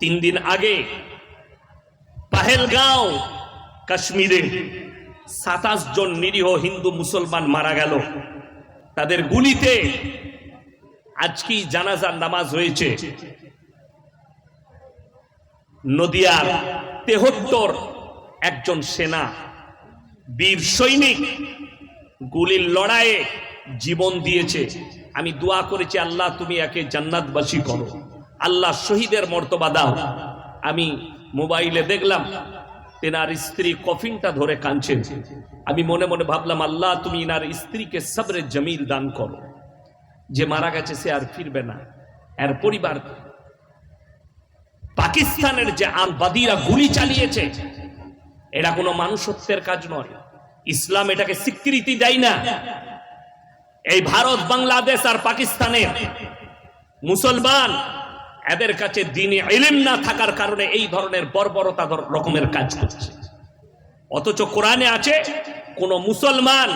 তিন দিন আগে পাহেলগাঁও, কাশ্মীরে সাতাশ জন নিরীহ হিন্দু মুসলমান মারা গেল। তাদের গুলিতে আজকেই জানাজার নামাজ হয়েছে। নদিয়ার তেহত্তর একজন সেনা, বীর সৈনিক গুলির লড়াইয়ে জীবন দিয়েছে। আমি দোয়া করেছি, আল্লাহ তুমি একে জান্নাতবাসী করো। আল্লাহ শহীদের মর্তবা দাও। আমি মোবাইলে দেখলাম, তেনার স্ত্রী কফিনটা ধরে কাঁদছেন আমি মনে মনে ভাবলাম, আল্লাহ তুমি ইনার স্ত্রীকে সবরে জমিল দান করো। যে মারা গেছে সে আর ফিরবে না। এর পরিবার পাকিস্তানের যে আলবাদীরা গুলি চালিয়েছে এটা কোনো মানুষত্বের কাজ নয়। ইসলাম এটাকে স্বীকৃতি দেয় না। এই ভারত, বাংলাদেশ আর পাকিস্তানের মুসলমান এদের কাছে দিনে ইলিম না থাকার কারণে এই ধরনের বর্বরতা রকমের কাজ করছে। অথচ কোরআনে আছে, কোন মুসলমান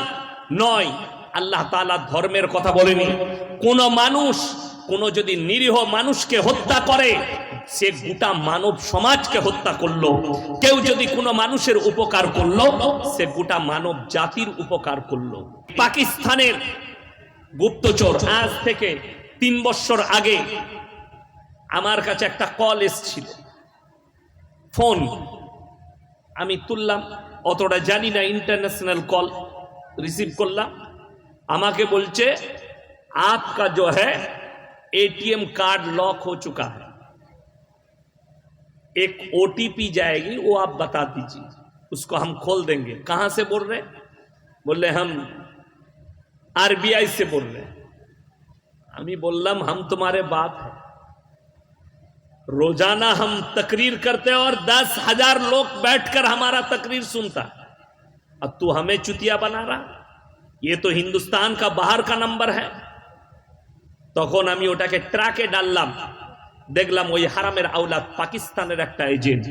নয়, আল্লাহ তাআলা ধর্মের কথা বলেনি। কোন মানুষ, কোন যদি নিরীহ মানুষকে হত্যা করে, সে গোটা মানব সমাজকে হত্যা করল। কেউ যদি কোনো মানুষের উপকার করল, সে গোটা মানব জাতির উপকার করল। পাকিস্তানের গুপ্তচর আজ থেকে তিন বছর আগে আমার কাছে একটা কল এসছিল ফোন আমি তুললাম অতটা জানি না ইন্টারন্যাশনাল কল রিসিভ করলাম আমাকে বলছে आपका जो है एटीएम कार्ड लॉक हो चुका है एक ओटीपी जाएगी वो आप बता दीजिए उसको हम खोल देंगे कहां से बोल रहे बोले हम आरबीआई से बोल रहे আমি বললাম हम तुम्हारे बाप है रोजाना हम तकरीर करते हैं और दस हजार लोग बैठकर हमारा तकरीर सुनता है अब तू हमें चुतिया बना रहा ये तो हिंदुस्तान का बाहर का नंबर है তখন আমি ওটাকে ট্রাকে ডাললাম দেখলাম ওই হারামের আওলাদ পাকিস্তানের একটা এজেন্ট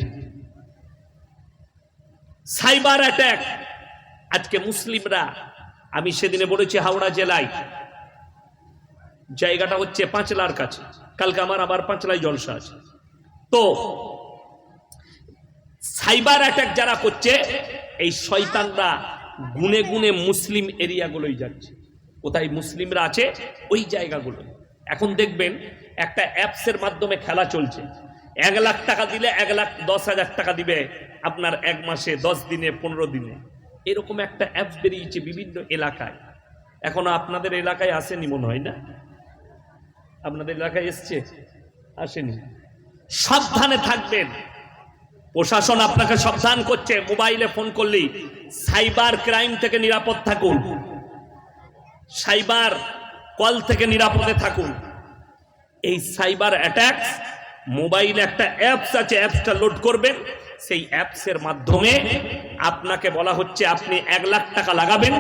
সাইবার অ্যাটাক আজকে মুসলিমরা আমি সেদিনে বলেছি হাওড়া জেলায় জায়গাটা হচ্ছে পাঁচলার কাছে কালকে আমার আবার পাঁচলায় জলসা আছে তো সাইবার অ্যাটাক যারা করছে, এই শয়তানরা গুনে গুনে মুসলিম এরিয়াগুলোই যাচ্ছে। কোথায় মুসলিমরা আছে? ওই জায়গাগুলো। এখন দেখবেন, একটা অ্যাপসের মাধ্যমে খেলা চলছে। এক লাখ টাকা দিলে এক লাখ দশ হাজার টাকা দিবে আপনার এক মাসে, দশ দিনে, পনেরো দিনে। এরকম একটা অ্যাপস বেরিয়েছে বিভিন্ন এলাকায়। এখনও আপনাদের এলাকায় আসেনি মনে হয় না? আপনাদের এলাকায় এসছে? আসেনি। সাবধানে থাকবেন। প্রশাসন আপনাকে সাবধান করছে, মোবাইলে ফোন করলেই। সাইবার ক্রাইম থেকে নিরাপদ থাকুন। সাইবার কল থেকে নিরাপদে থাকুন। এই সাইবার অ্যাটাক মোবাইলে একটা অ্যাপস আছে, অ্যাপসটা লোড করবেন। সেই অ্যাপসের মাধ্যমে আপনাকে বলা হচ্ছে, আপনি এক লাখ টাকা লাগাবেন।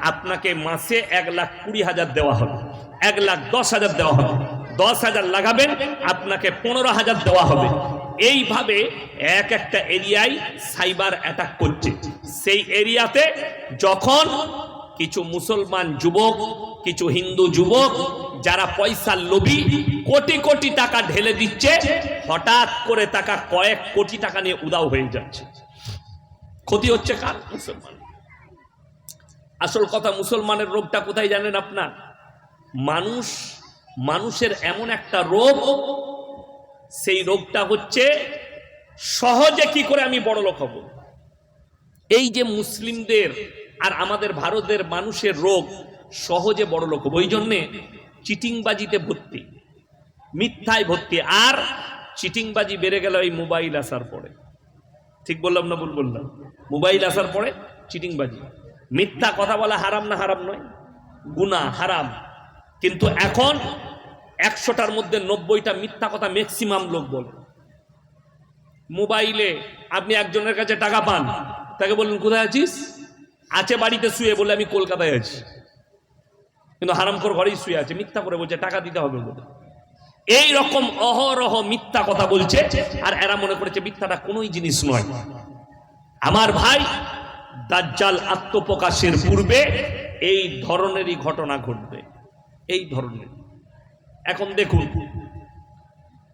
আপনাকে মাসে এক লাখ কুড়ি হাজার দেওয়া হবে। এক লাখ দশ হাজার দেওয়া হবে। দশ হাজার লাগাবেন, আপনাকে পনেরো হাজার দেওয়া হবে। এইভাবে এক একটা এরিয়ায় সাইবার অ্যাটাক করছে। সেই এরিয়াতে যখন কিছু মুসলমান যুবক, কিছু হিন্দু যুবক, যারা পয়সার লোভী, কোটি কোটি টাকা ঢেলে দিচ্ছে, হঠাৎ করে টাকা কয়েক কোটি টাকা নিয়ে উদাও হয়ে যাচ্ছে। ক্ষতি হচ্ছে কার? মুসলমান। আসল কথা, মুসলমানের রোগটা কোথায় জানেন আপনার? মানুষ মানুষের এমন একটা রোগ, সেই রোগটা হচ্ছে সহজে কি করে আমি বড় লোক হব? এই যে মুসলিমদের আর আমাদের ভারতের মানুষের রোগ, সহজে বড় লোক হব। ওই জন্যে চিটিংবাজিতে ভর্তি, মিথ্যায় ভর্তি, আর চিটিংবাজি বেড়ে গেল এই মোবাইল আসার পরে। ঠিক বললাম না ভুল বললাম? মোবাইল আসার পরে চিটিংবাজি। মিথ্যা কথা বলা হারাম না হারাম নয় গুনা হারাম। কিন্তু এখন একশোটার মধ্যে নব্বইটা মিথ্যা কথা ম্যাক্সিমাম লোক বলে। মোবাইলে আপনি একজনের কাছে টাকা পান, তাকে বললেন, কোথায় আছিস? আছে বাড়িতে শুয়ে, বলে, আমি কলকাতায় আছি। কিন্তু হারামখোর ঘরেই শুয়ে আছে, মিথ্যা করে বলছে, টাকা দিতে হবে বলে। এই রকম অহরহ মিথ্যা কথা বলছে, আর এরা মনে করেছে মিথ্যাটা কোনোই জিনিস নয়। আমার ভাই দাজ্জাল আত্মপ্রকাশের পূর্বে এই ধরনেরই ঘটনা ঘটবে, এই ধরনের। এখন দেখুন,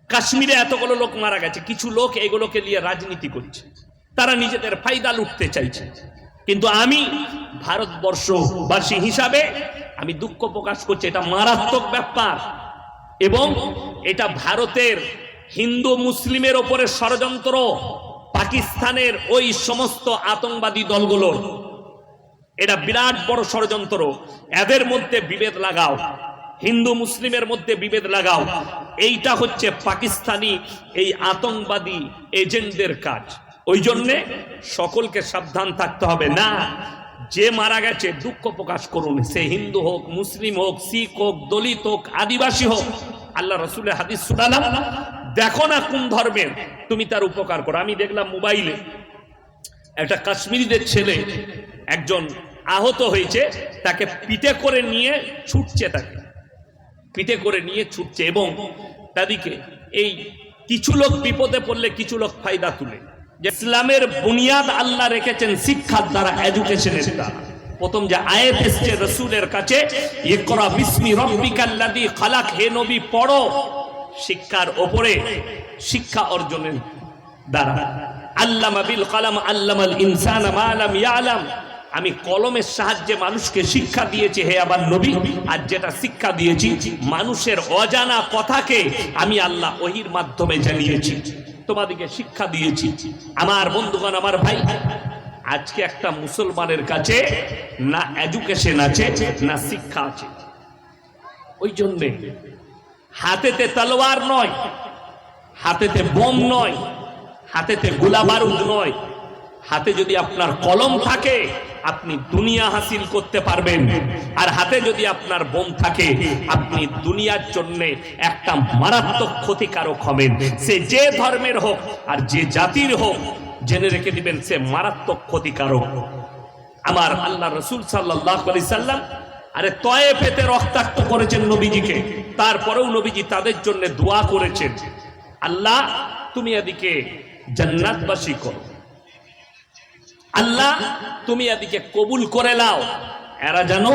কাশ্মীরে এতগুলো লোক মারা গেছে, কিছু লোক এগুলোকে নিয়ে রাজনীতি করছে। তারা নিজেদের ফায়দা লুটতে চাইছে। কিন্তু আমি ভারতবর্ষবাসী হিসাবে আমি দুঃখ প্রকাশ করছি, এটা মারাত্মক ব্যাপার। এবং এটা ভারতের হিন্দু মুসলিমের ওপরে ষড়যন্ত্র, পাকিস্তানের ওই সমস্ত আতঙ্কবাদী দলগুলোর। এটা বিরাট বড় ষড়যন্ত্র। এদের মধ্যে বিভেদ লাগাও। হিন্দু মুসলিমের মধ্যে বিভেদ লাগাও। এইটা হচ্ছে পাকিস্তানি এই আতঙ্কবাদী এজেন্টদের কাজ। ওই জন্যে সকলকে সাবধান থাকতে হবে। না, যে মারা গেছে, দুঃখ প্রকাশ করুন। সে হিন্দু হোক, মুসলিম হোক, শিখ হোক, দলিত হোক, আদিবাসী হোক, আল্লাহ রসুলের হাদিস শুনালাম। দেখো না কোন ধর্মের তুমি তার উপকার করো। আমি দেখলাম মোবাইলে একটা কাশ্মীরিদের ছেলে একজন আহত হয়েছে, তাকে পিঠে করে নিয়ে ছুটছে তাকে। পিঠে করে নিয়ে ছুটছে এবং তাদিকে এই কিছু লোক বিপদে পড়লে কিছু লোক ফায়দা তুলে। যে ইসলামের বুনিয়াদ আল্লাহ রেখেছেন, শিক্ষার দ্বারা এডুকেশনের দ্বারা। প্রথম যে আয়াত এসছে রসুলের কাছে, ইকরা বিসমি রব্বিকাল্লাযী খালাক হে নবী, পড়ো। শিক্ষার ওপরে শিক্ষা অর্জনের দ্বারা। আল্লামা বিল কালাম, আল্লামাল ইনসান মা লাম ইয়ালাম। আমি কলমের সাহায্যে মানুষকে শিক্ষা দিয়েছি, হে আবার নবী। আর যেটা শিক্ষা দিয়েছি, মানুষের অজানা কথাকে আমি আল্লাহ ওহির মাধ্যমে জানিয়েছি। তোমাদেরকে শিক্ষা দিয়েছি। আমার বন্ধুগণ, আমার ভাই, আজকে একটা মুসলমানের কাছে না এডুকেশন আছে, না শিক্ষা আছে। ওই জন্যে হাতেতে তলোয়ার নয়, হাতেতে বোম নয়, হাতেতে গোলা বারুদ নয় হাতে যদি আপনার কলম থাকে, আপনি দুনিয়া হাসিল করতে পারবেন। আর হাতে যদি আপনার বোম থাকে, আপনি দুনিয়ার জন্য একটা মারাত্মক ক্ষতিকারক হবেন। সে যে ধর্মের হোক আর যে জাতির হোক, জেনে রেখে দিবেন সে মারাত্মক ক্ষতিকারক। আমার আল্লাহ রসুল সাল্লাহ আলি সাল্লাম আরে তয়ে পেতে রক্তাক্ত করেছেন নবীজিকে। তারপরেও নবীজি তাদের জন্য দোয়া করেছেন। আল্লাহ, তুমি এদিকে জান্নাতবাসী করো। আল্লাহ, তুমি এদিকে কবুল করে নাও। এরা যেন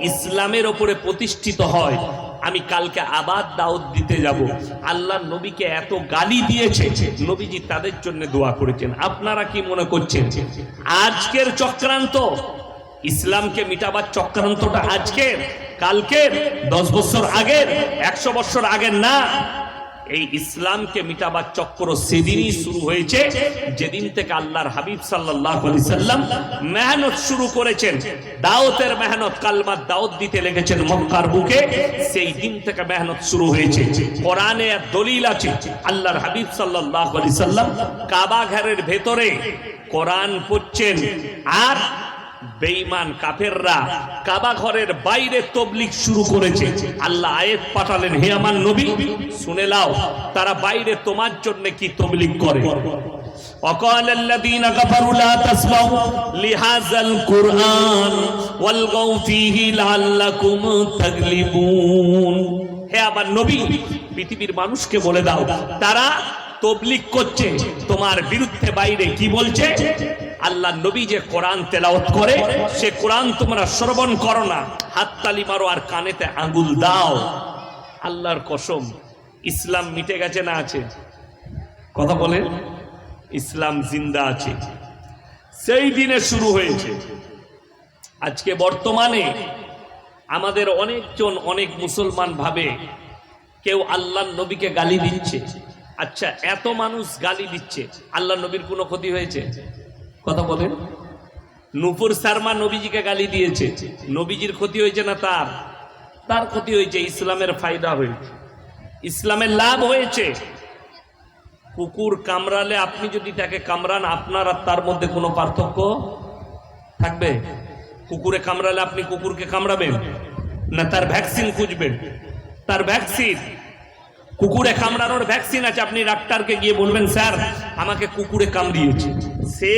ইসলামের ওপরে প্রতিষ্ঠিত হয়। আমি কালকে আবার দাওয়াত দিতে যাব। আল্লাহ নবীকে এত গালি দিয়েছে। নবীজি তাদের জন্য দোয়া করেছেন। আপনারা কি মনে করছেন? আজকের চক্রান্ত, ইসলামকে মিটাবার চক্রান্তটা আজকের, কালকের, দশ বছর আগের, একশো বছর আগের না এই ইসলামকে মিটাবার চক্র সেদিনই শুরু হয়েছে। যেদিন থেকে আল্লাহর হাবিব সাল্লাম মেহনত শুরু করেছেন, দাওতের মেহনত কালমার দাওত দিতে লেগেছেন মক্কার বুকে, সেই দিন থেকে মেহনত শুরু হয়েছে। কোরআনে দলিল আছে, আল্লাহর হাবিব সাল্লাহ সাল্লাম কাবা ঘরের ভেতরে কোরআন পড়ছেন, আর বেঈমান কাফেররা কাবা ঘরের বাইরে তবলিগ শুরু করেছে আল্লাহ আয়াত পাঠালেন হে আমার নবী শুনে লাও তারা বাইরে তোমার জন্য কি তবলিগ করে وقال الذين كفروا لا تسمعوا لهذا القرآن والغوا فيه لعلكم تغلبون হে আমার নবী পৃথিবীর মানুষকে বলে দাও তারা তবলিগ করছে তোমার বিরুদ্ধে বাইরে কি বলছে আল্লাহ নবী যে কোরআন তেলাওয়াত করে, সে কোরআন তোমরা শ্রবণ করো না। হাততালি মারো আর কানেতে আঙ্গুল দাও। আল্লাহর কসম, ইসলাম মিটে গেছে না আছে? কথা বলে ইসলাম জিন্দা আছে। সেই দিনে শুরু হয়েছে। আজকে বর্তমানে আমাদের অনেকজন অনেক মুসলমান ভাবে কেউ আল্লাহ নবীকে গালি দিচ্ছে। আচ্ছা এত মানুষ গালি দিচ্ছে। আল্লাহ নবীর কোনো ক্ষতি হয়েছে? কথা বলেন। নুপুর শর্মা নবীজিকে গালি দিয়েছে। নবীজির ক্ষতি হয়েছে না তার? তার ক্ষতি হয়েছে, ইসলামের ফায়দা হয়েছে। ইসলামের লাভ হয়েছে। কুকুর কামড়ালে আপনি যদি তাকে কামড়ান, আপনার আর তার মধ্যে কোনো পার্থক্য থাকবে? কুকুরে কামড়ালে আপনি কুকুরকে কামড়াবেন না তার ভ্যাকসিন খুঁজবেন? তার ভ্যাকসিন কুকুরে কামড়ানোর ভ্যাকসিন আছে, আপনি ডাক্তারকে গিয়ে বলবেন, স্যার, আমাকে কুকুরে কামড়িয়েছে। সে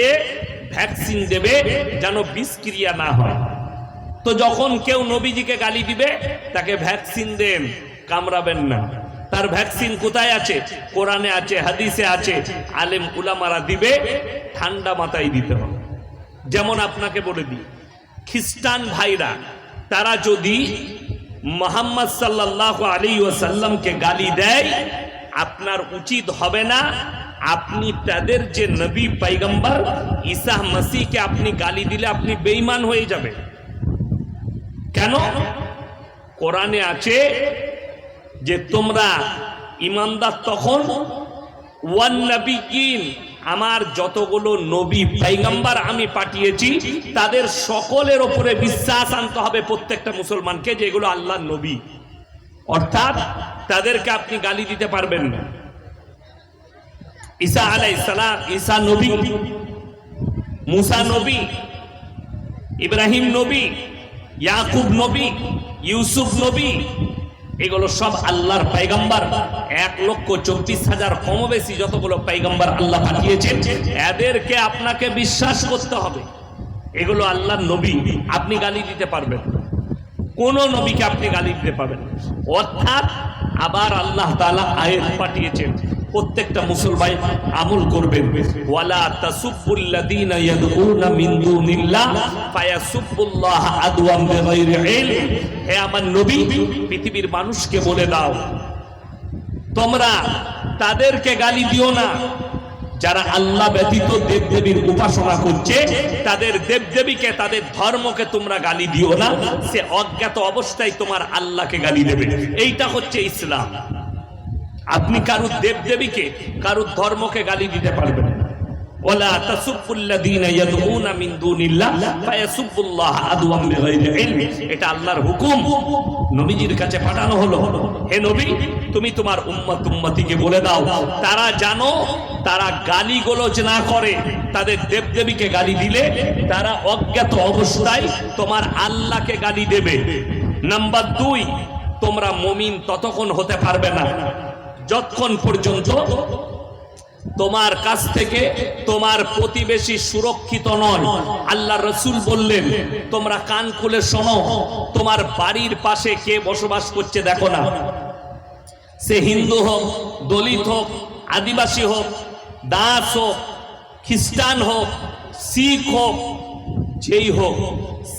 ভ্যাকসিন দেবে যেন বিষক্রিয়া না হয়। তো যখন কেউ নবীজিকে গালি দিবে, তাকে ভ্যাকসিন দেন, কামড়াবেন না। তার ভ্যাকসিন কোথায় আছে? কোরআনে আছে, হাদিসে আছে। আলেম উলামারা দিবে, ঠান্ডা মাথায় দিতে হবে। যেমন আপনাকে বলে দিই, খ্রিস্টান ভাইরা, তারা যদি মোহাম্মদ সাল্লাহ আলী ওসাল্লামকে গালি দেয়, আপনার উচিত হবে না আপনি তাদের যে নবী পাইগম্বর ঈসা মাসিকে আপনি গালি দিলে আপনি বেঈমান হয়ে যাবে কেন? কোরআনে আছে যে তোমরা ইমানদার তখন ওয়ান নবীন আমার যতগুলো নবী পাইগাম্বার আমি পাঠিয়েছি, তাদের সকলের ওপরে বিশ্বাস আনতে হবে প্রত্যেকটা মুসলমানকে যেগুলো আল্লাহ নবী। অর্থাৎ তাদেরকে আপনি গালি দিতে পারবেন না। ঈসা আলাই সালাম, ঈসা নবী, মুসা নবী, ইব্রাহিম নবী, ইয়াকুব নবী, ইউসুফ নবী এগুলো সব আল্লাহর পাইগাম্বার এক লক্ষ চব্বিশ হাজার কমবেশি যতগুলো পাইগাম্বার আল্লাহ পাঠিয়েছেন, এদেরকে আপনাকে বিশ্বাস করতে হবে এগুলো আল্লাহর নবী, আপনি গালি দিতে পারবেন। কোন নবীকে আপনি গালি দিতে পারবেন। অর্থাৎ আবার আল্লাহ তালা আয়ের পাঠিয়েছেন প্রত্যেকটা মুসলমান আমল করবেন ওয়ালা তাসুব্বুল্লাযীনা ইয়াদউনা মিন দুনিল্লাহ, ফায়াসুব্বুল্লাহ আদওয়াম বিগাইরি ইলম। হে আমার নবী, পৃথিবীর মানুষকে বলে দাও, তোমরা তাদেরকে গালি দিও না। যারা আল্লাহ ব্যতীত দেবদেবীর উপাসনা করছে, তাদের দেবদেবীকে, তাদের ধর্মকে তোমরা গালি দিও না। সে অজ্ঞাত অবস্থায় তোমার আল্লাহকে গালি দেবে। এইটা হচ্ছে ইসলাম। আপনি কারুর দেবদেবীকে, কারুর ধর্মকে গালি দিতে পারবেন তারা জানো, তারা গালি গোলজ না করে। তাদের দেবদেবীকে গালি দিলে তারা অজ্ঞাত অবস্থায় তোমার আল্লাহকে গালি দেবে। নাম্বার দুই, তোমরা মমিন ততক্ষণ হতে পারবে না। যতক্ষণ পর্যন্ত তোমার কাছ থেকে তোমার প্রতিবেশী সুরক্ষিত নয় আল্লাহ রসুল বললেন, তোমরা কান খুলে শোনো, তোমার বাড়ির পাশে কে বসবাস করছে দেখো না। সে হিন্দু হোক, দলিত হোক, আদিবাসী হোক, দাস হোক, খ্রিস্টান হোক, শিখ হোক, যেই হোক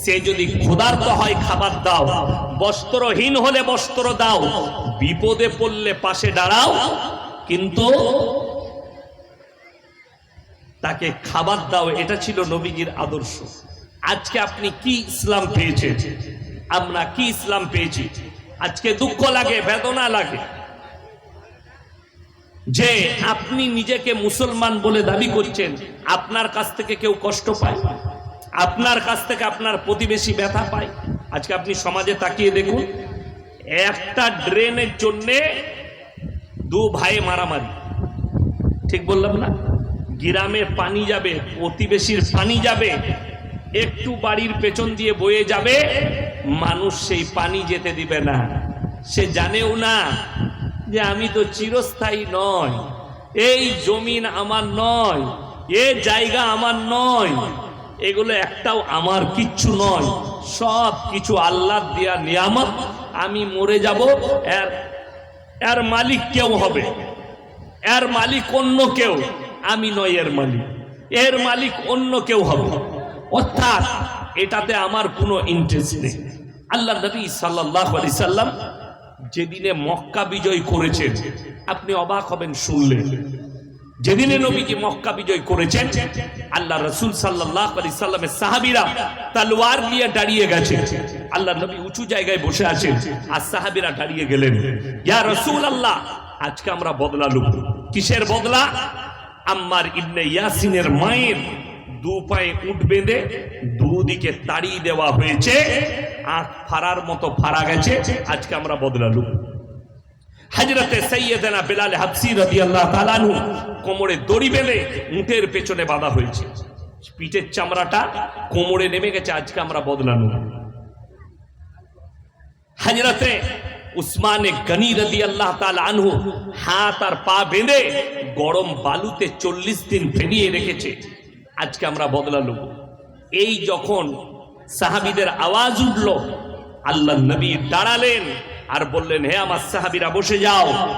সে যদি ক্ষুধার্ত হয়, খাবার দাও। বস্ত্রহীন হলে বস্ত্র দাও। বিপদে পড়লে পাশে দাঁড়াও। কিন্তু তাকে খাবার দাও, এটা ছিল নবীজির আদর্শ। আজকে আপনি কি ইসলাম পেয়েছেন? আমরা কি ইসলাম পেয়েছি? আজকে দুঃখ লাগে, বেদনা লাগে। যে আপনি নিজেকে মুসলমান বলে দাবি করছেন, আপনার কাছ থেকে কেউ কষ্ট পায়। আপনার কাছ থেকে আপনার প্রতিবেশী ব্যথা পায়। আজকে আপনি সমাজে তাকিয়ে দেখুন, একটা ড্রেনের জন্যে দু ভাই মারামারি। ঠিক বললাম না? গ্রামে পানি যাবে, প্রতিবেশীর পানি যাবে, একটু বাড়ির পেছন দিয়ে বয়ে যাবে, মানুষ সেই পানি যেতে দিবে না। সে জানেও না যে আমি তো চিরস্থায়ী নয়। এই জমিন আমার নয়, এ জায়গা আমার নয়। এগুলো একটাও আমার কিচ্ছু নয়। সব কিছু আল্লাহ দেয়া নিয়ামত। আমি মরে যাব, এর এর মালিক কেউ হবে? এর মালিক অন্য কেউ? আমি নয় এর মালিক। এর মালিক অন্য কেউ হবে? অর্থাৎ এটাতে আমার কোনো ইন্টারেস্ট নেই। আল্লাহ নবী সাল্লাহ আলি সাল্লাম যেদিনে মক্কা বিজয় করেছেন, আপনি অবাক হবেন শুনলে। যেদিনে নবীজি মক্কা বিজয় করেছেন, আল্লাহ রসুল সাল্লাহ আলি সাল্লামের সাহাবিরা তালোয়ার নিয়ে দাঁড়িয়ে গেছে আল্লাহ নবী উঁচু জায়গায় বসে আছেন আর সাহাবিরা দাঁড়িয়ে গেলেন। ইয়া রসুল আল্লাহ আজকে আমরা বদলা লুক কিসের বদলা? আম্মার ইবনে ইয়াসিনের মায়ের দু পায়ে উঠ বেঁধে দুদিকে তাড়িয়ে দেওয়া হয়েছে। আখ ফাড়ার মতো ফাড়া গেছে। আজকে আমরা বদলালু হাজরতে সৈয়দনা বেলাল হাফসি রাদিয়াল্লাহু তাআলা আনহু কোমরে দড়ি বেঁধে উটের পেছনে বাঁধা হয়েছে। পিঠের চামড়াটা কোমরে নেমে গেছে, আজকে আমরা বদলানো। হাজরতে উসমানে গনি রদি আল্লাহ আনহু হাত আর পা বেঁধে গরম বালুতে চল্লিশ দিন ফেরিয়ে রেখেছে। আজকে আমরা বদলালো। এই যখন সাহাবিদের আওয়াজ উঠল আল্লাহ নবী দাঁড়ালেন আর বললেন, হে আমার সাহাবিরা, বসে যাও।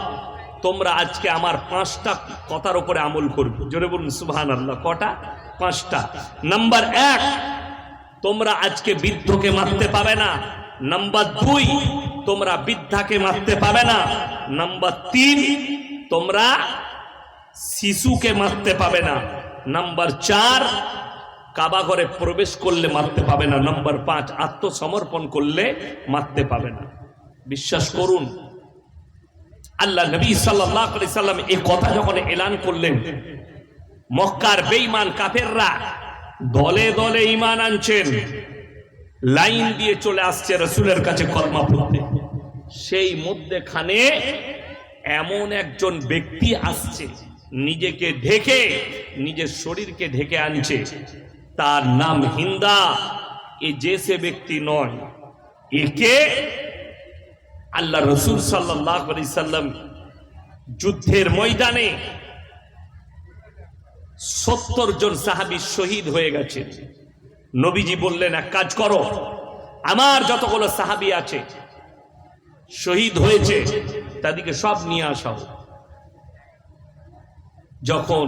তোমরা আজকে আমার পাঁচটা কথার উপরে আমল করবে। জোরে বলুন সুবহান আল্লাহ কটা? পাঁচটা। নাম্বার এক, তোমরা আজকে বৃদ্ধকে মারতে পাবে না। নাম্বার দুই, তোমরা বৃদ্ধাকে মারতে পাবে না। নাম্বার তিন, তোমরা শিশুকে মারতে পাবে না। নাম্বার চার, কাবা ঘরে প্রবেশ করলে মারতে পাবে না। নাম্বার পাঁচ, আত্মসমর্পণ করলে মারতে পাবে না। বিশ্বাস করুন। আল্লাহ নবী সাল্লাম এই কথা যখন এলান করলেন, মক্কার বেঈমান কাফেররা দলে দলে ইমান আনছেন, লাইন দিয়ে চলে আসছে রসুলের কাছে কলমা পড়তে। সেই মধ্যেখানে এমন একজন ব্যক্তি আসছে, নিজেকে ঢেকে, নিজের শরীরকে ঢেকে আনছে। তার নাম হিন্দা। এ যে সে ব্যক্তি নয়, একে আল্লাহ রসুল সাল্লাম যুদ্ধের ময়দানে সত্তর জন সাহাবি শহীদ হয়ে গেছে। নবীজি বললেন, এক কাজ করো, আমার যতগুলো সাহাবি আছে, শহীদ হয়েছে, তাদেরকে সব নিয়ে আসাও যখন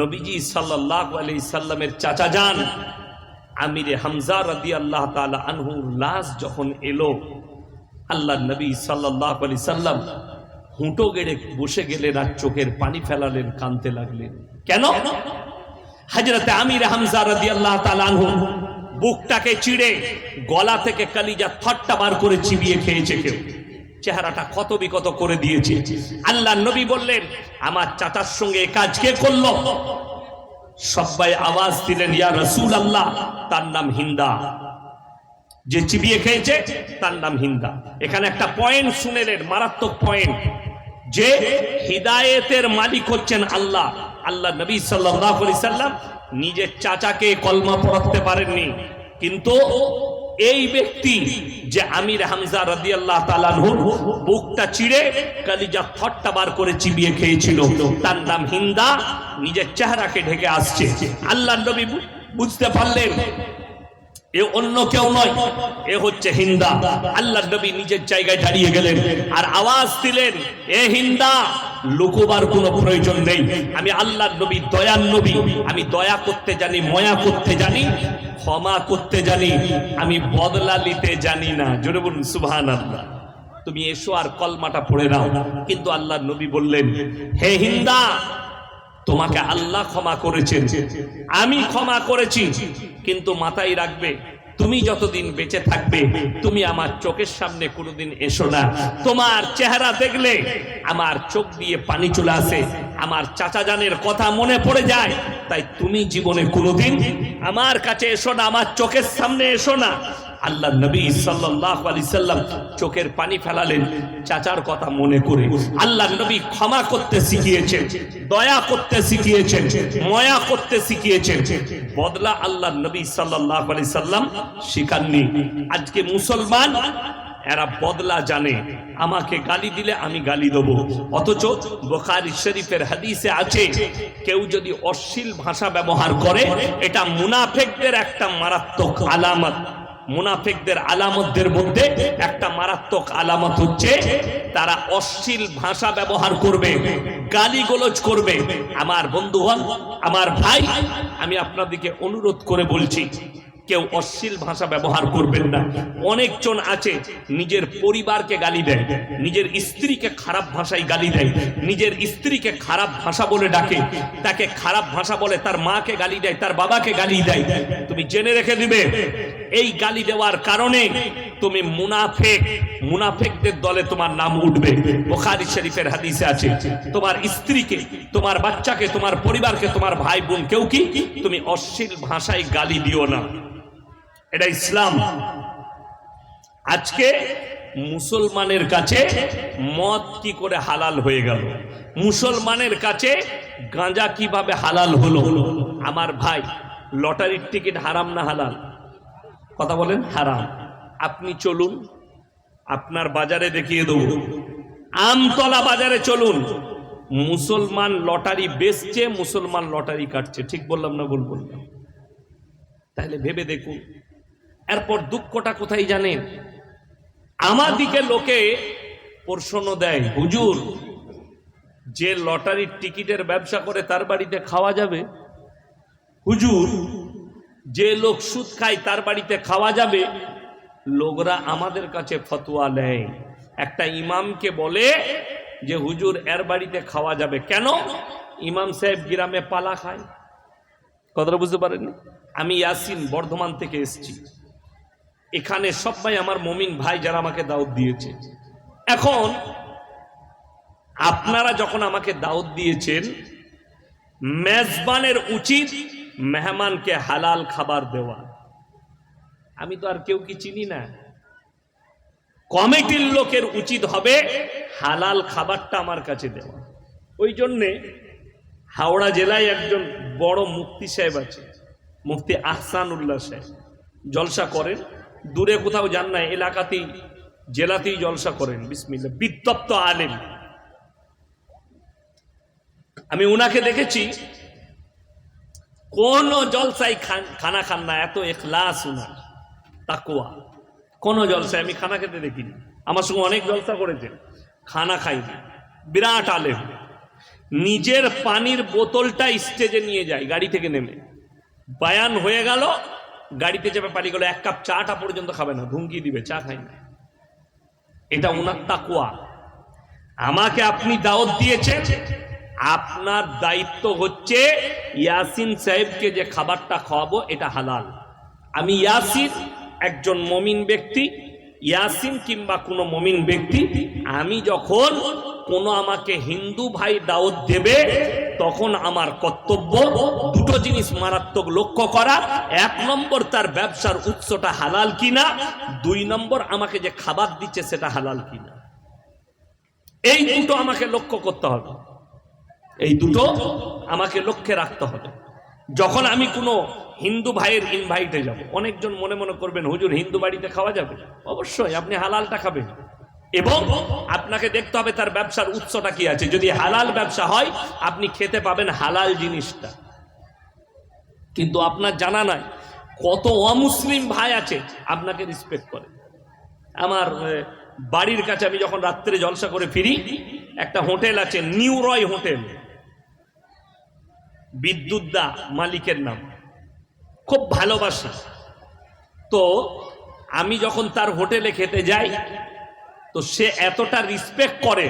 নবীজি সাল্লাহ আলি সাল্লামের চাচা যান, আমিরে হামজা রাদি আল্লাহ তালা আনহুর লাশ যখন এলো আল্লাহ নবী সাল্লাহ আলি সাল্লাম হুঁটো গেড়ে বসে গেলেন আর চোখের পানি ফেলালেন, কানতে লাগলেন। কেন? হাজরতে আমির হামজা রাদি আল্লাহ তালানহু বুকটাকে চিড়ে গলা থেকে কালিজা থট্টা বার করে চিবিয়ে খেয়েছে কেউ। চেহারাটা কত বিকত করে দিয়েছে। আল্লাহ নবী বললেন, আমার চাচার সঙ্গে কাজ কে করল? সবাই আওয়াজ দিলেন, ইয়া রসুল আল্লাহ তার নাম হিন্দা। যে চিবিয়ে খেয়েছে তার নাম হিন্দা। এখানে একটা পয়েন্ট শুনেলেন, মারাত্মক পয়েন্ট যে হিদায়েতের মালিক হচ্ছেন আল্লাহ। আল্লাহ নবী সাল্লাহ সাল্লাম নিজের চাচাকে কলমা পড়াতে পারেননি। কিন্তু এই ব্যক্তি যে আমির হামজা রাদি আল্লাহ বুকটা চিড়ে কালিজা থট্টা বার করে চিবিয়ে খেয়েছিল, তার নাম হিন্দা। নিজের চেহারাকে ঢেকে আসছে। আল্লাহ নবী বুঝতে পারলেন এ অন্য কেউ নয়, এ হচ্ছে হিন্দা। নবী নিজের জায়গায় গেলেন আর আওয়াজ দিলেন, এ হিন্দা, লুকোবার কোনো প্রয়োজন নেই। আমি আল্লাহ নবী, দয়ার নবী। আমি দয়া করতে জানি, ময়া করতে জানি, ক্ষমা করতে জানি, আমি বদলা নিতে জানি না। জোরে বলুন সুবহান আল্লাহ তুমি এসো আর কলমাটা পড়ে নাও। কিন্তু আল্লাহ নবী বললেন, হে হিন্দা তোমাকে আল্লাহ ক্ষমা করেছেন। আমি ক্ষমা করেছি, কিন্তু মাথায় রাখবে, তুমি যতদিন বেঁচে থাকবে, তুমি আমার চোখের সামনে কোনোদিন এসো না। তোমার চেহারা দেখলে আমার চোখ দিয়ে পানি চলে আসে, আমার চাচা জানের কথা মনে পড়ে যায়, তাই তুমি জীবনে কোনোদিন আমার কাছে এসো না, আমার চোখের সামনে এসো না। আল্লাহ নবী সাল্লাহ আলি সাল্লাম চোখের পানি ফেলালেন। চাচার কথা মনে করে আল্লাহ নবী ক্ষমা করতে শিখিয়েছেন, দয়া করতে শিখিয়েছেন, ময়া করতে শিখিয়েছেন। বদলা আল্লাহ নবী সাল্লাহ আলি সাল্লাম শিখাননি। আজকে মুসলমান, এরা বদলা জানে। আমাকে গালি দিলে আমি গালি দেব। অথচ বোখারি শরীফের হাদিসে আছে, কেউ যদি অশ্লীল ভাষা ব্যবহার করে, এটা মুনাফেকদের একটা মারাত্মক আলামত। মুনাফিকদের আলামতদের মধ্যে একটা মারাত্মক আলামত হচ্ছে তারা অশ্লীল ভাষা ব্যবহার করবে গালি গোলজ করবে। আমার বন্ধুগণ, আমার ভাই, আমি আপনাদেরকে অনুরোধ করে বলছি কেউ অশ্লীল ভাষা ব্যবহার করবেন না। অনেকজন আছে, নিজের পরিবারকে গালি দেয়, নিজের স্ত্রীকে খারাপ ভাষায় গালি দেয়, নিজের স্ত্রীকে খারাপ ভাষা বলে ডাকে, তাকে খারাপ ভাষা বলে তার মাকে গালি দেয়, তার বাবাকে গালি দেয়। তুমি জেনে রেখে দিবে, এই গালি দেওয়ার কারণে তুমি মুনাফেক, মুনাফেকদের দলে তোমার নাম উঠবে। বোখারি শরীফের হাদিসে আছে, তোমার স্ত্রীকে, তোমার বাচ্চাকে, তোমার পরিবারকে, তোমার ভাই বোন কেউ কি তুমি অশ্লীল ভাষায় গালি দিও না। এটা ইসলাম। আজকে মুসলমানের কাছে মদ কি করে হালাল হয়ে গেল? মুসলমানের কাছে গাঁজা কীভাবে হালাল হলো? আমার ভাই, লটারির টিকিট হারাম না হালাল? কথা বলেন, হারাম। আপনি চলুন, আপনার বাজারে দেখিয়ে দেবো। আমতলা বাজারে চলুন। মুসলমান লটারি বেচছে, মুসলমান লটারি কাটছে। ঠিক বললাম না বললাম? তাহলে ভেবে দেখুন এরপর দুঃখটা কোথায় জানেন? আমাদিকে লোকে প্রশ্ন দেয়, হুজুর, যে লটারির টিকিটের ব্যবসা করে তার বাড়িতে খাওয়া যাবে? হুজুর, যে লোক সুদ খায় তার বাড়িতে খাওয়া যাবে? লোকরা আমাদের কাছে ফতোয়া নেয়। একটা ইমামকে বলে যে, হুজুর, এর বাড়িতে খাওয়া যাবে। কেন? ইমাম সাহেব গ্রামে পালা খায়। কথাটা বুঝতে পারেননি? আমি ইয়াসিন বর্ধমান থেকে এসেছি। এখানে সবাই আমার মমিন ভাই যারা আমাকে দাওয়াত দিয়েছে। এখন, আপনারা যখন আমাকে দাওয়াত দিয়েছেন, মেজবানের উচিত মেহমানকে হালাল খাবার দেওয়া। আমি তো আর কেউ কি চিনি না। কমিটির লোকের উচিত হবে হালাল খাবারটা আমার কাছে দেওয়া। ওই জন্যে হাওড়া জেলায় একজন বড় মুফতি সাহেব আছে, মুফতি আহসানুল্লাহ সাহেব। জলসা করেন দূরে কোথাও যান না এলাকাতেই, জেলাতেই জলসা করেন। বিসমিল্লা বিতপ্ত আলেম। আমি উনাকে দেখেছি, কোন জলসাই খানা, খান না, এত এখলাস উনার তাকুয়া কোন জলসায়, আমি খানা খেতে দেখিনি। আমার সঙ্গে অনেক জলসা করেছেন খানা খাইনি। বিরাট আলেম। নিজের পানির বোতলটা স্টেজে নিয়ে যায়, গাড়ি থেকে নেমে। বায়ান হয়ে গেল গাড়িতে চেপে পানি গেল এক কাপ চাটা পর্যন্ত খাবে না, ধুমকি দিবে, চা খাই না। এটা ওনার তাকুয়া আমাকে আপনি দাওয়াত দিয়েছেন, আপনার দায়িত্ব হচ্ছে ইয়াসিন সাহেবকে যে খাবারটা খাওয়াবো, এটা হালাল। আমি ইয়াসিন একজন মমিন ব্যক্তি, ইয়াসিন কিংবা কোনো মমিন ব্যক্তি, আমি যখন কোনো আমাকে হিন্দু ভাই দাওয়াত দেবে তখন আমার কর্তব্য দুটো জিনিস মারাত্মক লক্ষ্য করা। এক নম্বর তার ব্যবসার উৎসটা হালাল কিনা, দুই নম্বর আমাকে যে খাবার দিচ্ছে সেটা হালাল কিনা। এই দুটো আমাকে লক্ষ্য করতে হবে। এই দুটো আমাকে লক্ষ্যে রাখতে হবে। যখন আমি কোনো হিন্দু ভাইয়ের ইনভাইটে যাব, অনেকজন মনে মনে করবেন, হুজুর, হিন্দু বাড়িতে খাওয়া যাবে? অবশ্যই, আপনি হালালটা খাবেন। এবং আপনাকে দেখতে হবে তার ব্যবসার উৎসটা কি আছে। যদি হালাল ব্যবসা হয়, আপনি খেতে পাবেন হালাল জিনিসটা। কিন্তু আপনার জানা নাই, কত অমুসলিম ভাই আছে, আপনাকে রেসপেক্ট করে। আমার বাড়ির কাছে আমি যখন রাত্রে জলসা করে ফিরি, একটা হোটেল আছে, নিউ রয় হোটেল। বিদ্যুৎ দা মালিকের নাম। খুব ভালোবাসি। তো, আমি যখন তার হোটেলে খেতে যাই তো সে এতটা রিসপেক্ট করে,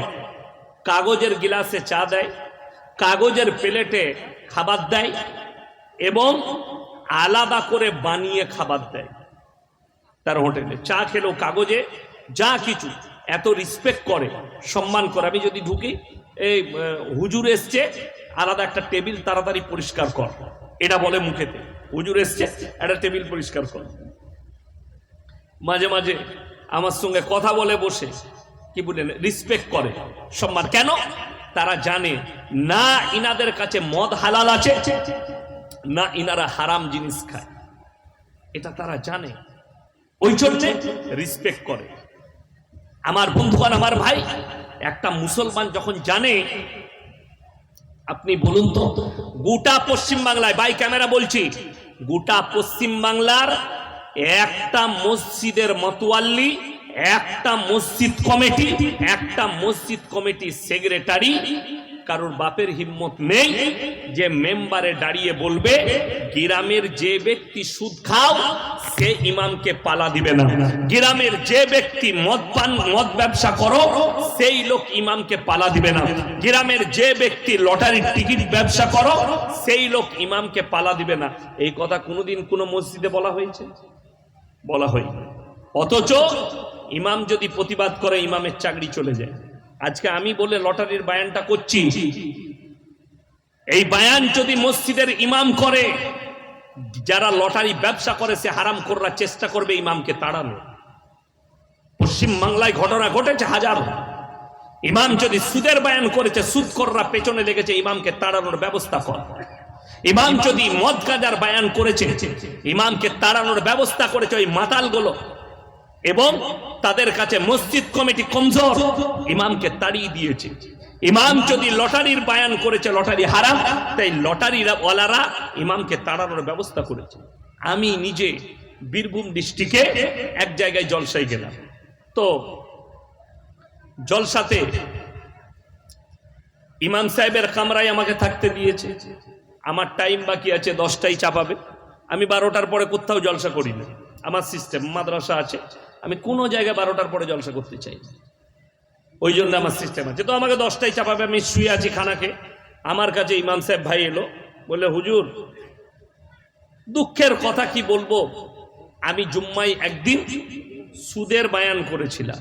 কাগজের গিলাসে চা দেয়, কাগজের প্লেটে খাবার দেয় এবং আলাদা করে বানিয়ে খাবার দেয় তার হোটেলে। চা খেলো কাগজে, যা কিছু, এত রিসপেক্ট করে, সম্মান করে। আমি যদি ঢুকি, এই হুজুর এসছে, আলাদা একটা টেবিল তাড়াতাড়ি পরিষ্কার কর। এটা বলে মুখেতে। হুজুর এসছে, একটা টেবিল পরিষ্কার কর। মাঝে মাঝে আমার সঙ্গে কথা বলে বসে, কি বলেন রিসপেক্ট করে। সম্মান। কেন? তারা জানে, না ইনাদের কাছে মদ হালাল আছে, না ইনারা হারাম জিনিস খায়। এটা তারা জানে। ওই জন্যে রিসপেক্ট করে। আমার বন্ধুগণ, আমার ভাই, একটা মুসলমান যখন জানে, আপনি বলুন তো, গোটা পশ্চিম বাংলায় বাই ক্যামেরা বলছি, গোটা পশ্চিম বাংলার একটা মসজিদের মতোয়াল্লি, একটা মসজিদ কমিটি, একটা মসজিদ কমিটি সেক্রেটারি। কারোর বাপের হিম্মত নেই যে মেম্বারে দাঁড়িয়ে বলবে, গ্রামের যে ব্যক্তি সুদ খাও, সে ইমামকে পালা দিবে না। গ্রামের যে ব্যক্তি মদ পান, মদ ব্যবসা করো, সেই লোক ইমামকে পালা দিবে না। গ্রামের যে ব্যক্তি লটারির টিকিট ব্যবসা করো, সেই লোক ইমামকে পালা দিবে না। এই কথা কোনোদিন কোনো মসজিদে বলা হয়েছে? বলা হয়। অথচ ইমাম যদি প্রতিবাদ করে, ইমামের চাকরি চলে যায়। আজকে আমি বলে লটারির বায়ানটা করছি। এই বায়ান যদি মসজিদের ইমাম করে, যারা লটারি ব্যবসা করে, সে হারাম করার চেষ্টা করবে ইমামকে তাড়ানো। পশ্চিম বাংলায় ঘটনা ঘটেছে হাজার। ইমাম যদি সুদের বায়ান করেছে সুদ কররা পেছনে লেগেছে, ইমামকে তাড়ানোর ব্যবস্থা কর। ইমাম যদি মদ গাজার বায়ান করেছে, ইমামকে তাড়ানোর ব্যবস্থা করেছে ওই মাতালগুলো, এবং তাদের কাছে মসজিদ কমিটি কমজোর, ইমামকে তাড়িয়ে দিয়েছে। ইমাম যদি লটারির বায়ান করেছে, লটারি হারাম, তাই লটারির ওয়ালারা ইমামকে তাড়ানোর ব্যবস্থা করেছে। আমি নিজে বীরভূম ডিস্ট্রিক্টে এক জায়গায় জলসায় গেলাম। তো জলসাতে ইমাম সাহেবের কামরায় আমাকে থাকতে দিয়েছে। আমার টাইম বাকি আছে, দশটাই চাপাবে। আমি বারোটার পরে কোথাও জলসা করি না। আমার সিস্টেম মাদ্রাসা আছে। আমি কোনো জায়গায় বারোটার পরে জলসা করতে চাই ওই জন্য আমার সিস্টেম আছে। তো আমাকে দশটায় চাপাবে, আমি শুয়ে আছি খানাকে। আমার কাছে ইমাম সাহেব ভাই এলো বলে হুজুর, দুঃখের কথা কি বলব? আমি জুম্মাই একদিন সুদের বায়ান করেছিলাম।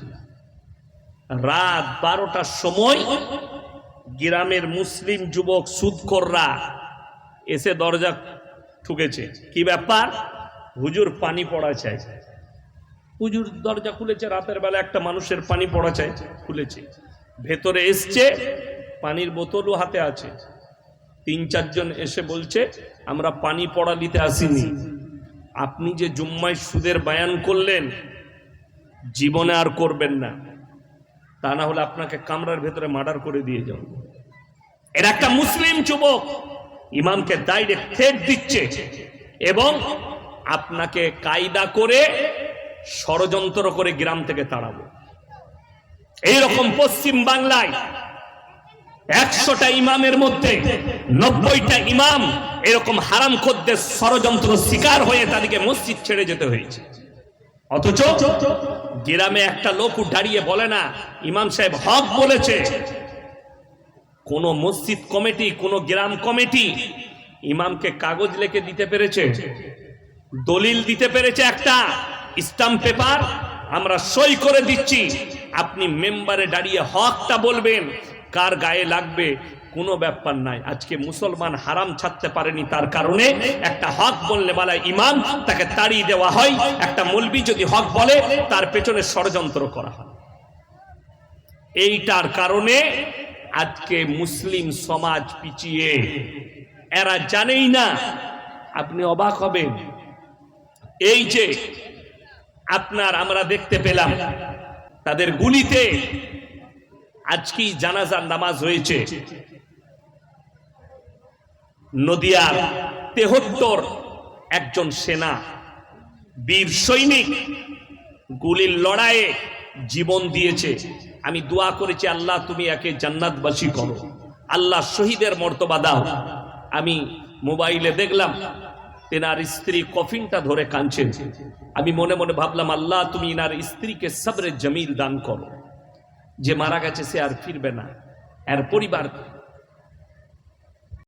রাত বারোটার সময় গ্রামের মুসলিম যুবক সুদ সুদকররা এসে দরজা ঠুকেছে। কি ব্যাপার? হুজুর পানি পড়া চাই। হুজুর দরজা খুলেছে, রাতের বেলা একটা মানুষের পানি পড়া চাই, খুলেছে। ভেতরে এসছে, পানির বোতলও হাতে আছে। তিন চারজন এসে বলছে, আমরা পানি পড়া দিতে আসিনি। আপনি যে জুম্মায় সুদের বায়ান করলেন, জীবনে আর করবেন না। তা না হলে আপনাকে কামরার ভেতরে মার্ডার করে দিয়ে যাও এর একটা মুসলিম যুবক ইমামকে ডাইরেক্ট থ্রেট দিচ্ছে এবং আপনাকে কায়দা করে ষড়যন্ত্র করে গ্রাম থেকে তাড়াবো। এইরকম পশ্চিম বাংলায় একশোটা ইমামের মধ্যে নব্বইটা ইমাম এরকম হারাম খদ্দের ষড়যন্ত্র শিকার হয়ে তাদেরকে মসজিদ ছেড়ে যেতে হয়েছে। অথচ গ্রামে একটা লোক দাঁড়িয়ে বলে না, ইমাম সাহেব হক বলেছে কোন মসজিদ কমিটি, কোন গ্রাম কমিটি ইমামকে কাগজ লেখে দিতে পেরেছে, দলিল দিতে পেরেছে একটা, স্টাম্প পেপার আমরা সই করে দিচ্ছি। আপনি মেম্বারে দাঁড়িয়ে হকটা বলবেন, কার গায়ে লাগবে, কোনো ব্যাপার নাই। আজকে মুসলমান হারাম ছাড়তে পারেনি তার কারণে একটা হক বললে বলা ইমাম, তাকে তাড়িয়ে দেওয়া হয়। একটা মলবি যদি হক বলে, তার পেছনে ষড়যন্ত্র করা হয়। এইটার কারণে আজকে মুসলিম সমাজ পিছিয়ে। এরা জানেই না, আপনি অবাক হবেন। এই যে আপনার আমরা দেখতে পেলাম, তাদের গুলিতে আজকেই জানাজার নামাজ হয়েছে। নদিয়ার তেহত্তর একজন সেনা, বীর সৈনিক গুলির লড়াইয়ে জীবন দিয়েছে। আমি দোয়া করেছি, আল্লাহ তুমি একে জান্নাতবাসী করো। আল্লাহ শহীদের মর্তবা দাও। আমি মোবাইলে দেখলাম, তেনার স্ত্রী কফিনটা ধরে কাঁদছেন আমি মনে মনে ভাবলাম, আল্লাহ তুমি এনার স্ত্রীকে সবরে জমির দান করো। যে মারা গেছে সে আর ফিরবে না। এর পরিবার